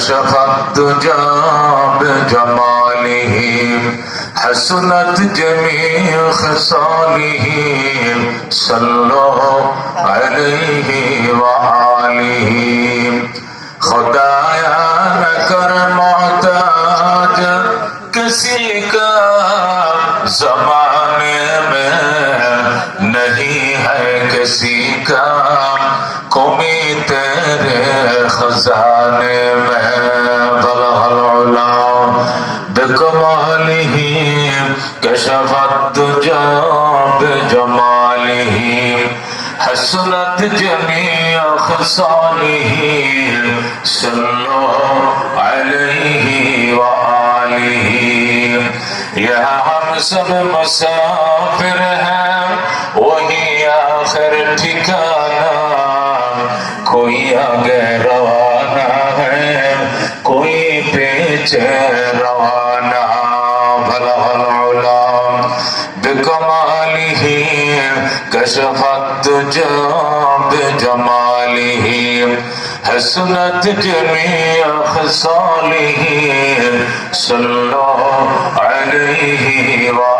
كشف الدجى بجماله حسنت جميع خصاله صلوا عليه وآله خدایا کر محتاج، کسی کا زمانے میں نہیں ہے کسی کا۔ کمی تیرے اذهان میں بلغ ہی، کشفت جاب جمالی ہی، حسنت جمیع خسالی ہی سلو علیہ وآلی ہی یہ ہم سب مسافر ہیں، وہی آخر ٹھکانا کوئی آگے رہا হয়েছে রওনা ভালো ভালো উলাম বিকমালিহি কশফাত জব জমালিহি حسنت جميع خصاله صلى عليه وآله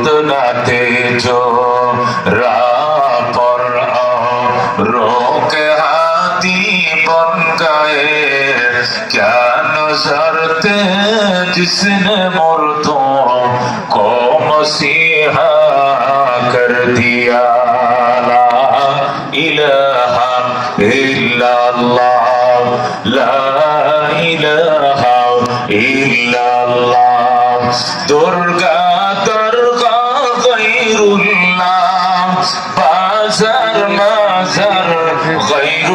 বদলাতে জো রাপর রোক হাতি বন গায়ে, ক্যা নজরতে জিসনে মর্দো কো মসিহা কর দিয়া? লা ইলাহা ইল্লাল্লাহ, লা ইলাহা ইল্লাল্লাহ। দুর্গা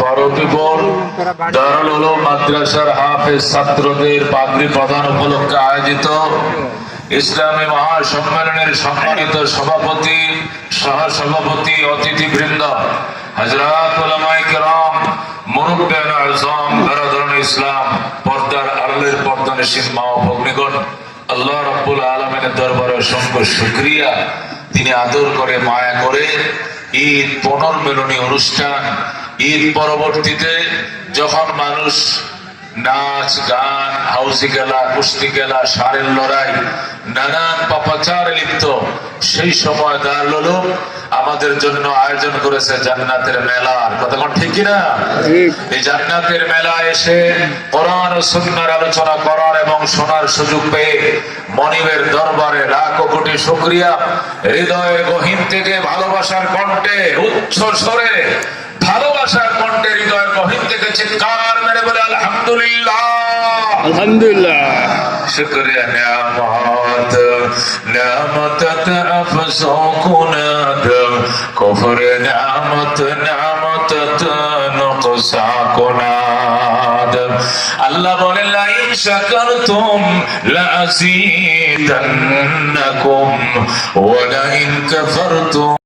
ভারতীয় দারুল উলুম ছাত্রদের পাগড়ি প্রদান উপলক্ষে আয়োজিত ইসলামী মহাসম্মেলনের সম্মানিত সভাপতি সহ সভাপতি অতিথিবৃন্দ হজরত উলামায়ে তিনি আদর করে, মায়া করে ঈদ পুনর্মিলনী অনুষ্ঠান। ঈদ পরবর্তীতে যখন মানুষ নাচ, গান, হাউসি খেলা, কুস্তি খেলা, সারের লড়াই, নানান পাপাচার লিপ্ত, সেই সময় দাঁড়াল আমাদের জন্য আয়োজন করেছে জান্নাতের মেলার কথা ঠিক না এই জান্নাতের মেলা এসে কোরআন ও সুন্নাহর আলোচনা করার এবং শোনার সুযোগ পেয়ে মনিবের দরবারে লাখো কোটি শুকরিয়া। হৃদয়ের গহীন থেকে ভালোবাসার কণ্ঠে উচ্চ স্বরে ভালোবাসার কণ্ঠে হৃদয়ের গহীন থেকে চিৎকার মেরে বলে আলহামদুলিল্লাহ। আলহামদুলিল্লাহ। শুক্রিয়া, নিয়ামত নিয়ামত আফসোকুনাদ কুফর নিয়ামত নিয়ামত কুনাদ আল্লাহ বলেন, লাইন শাকারতুম লাযীদান্নাকুম ওয়া লাইন কাফারতুম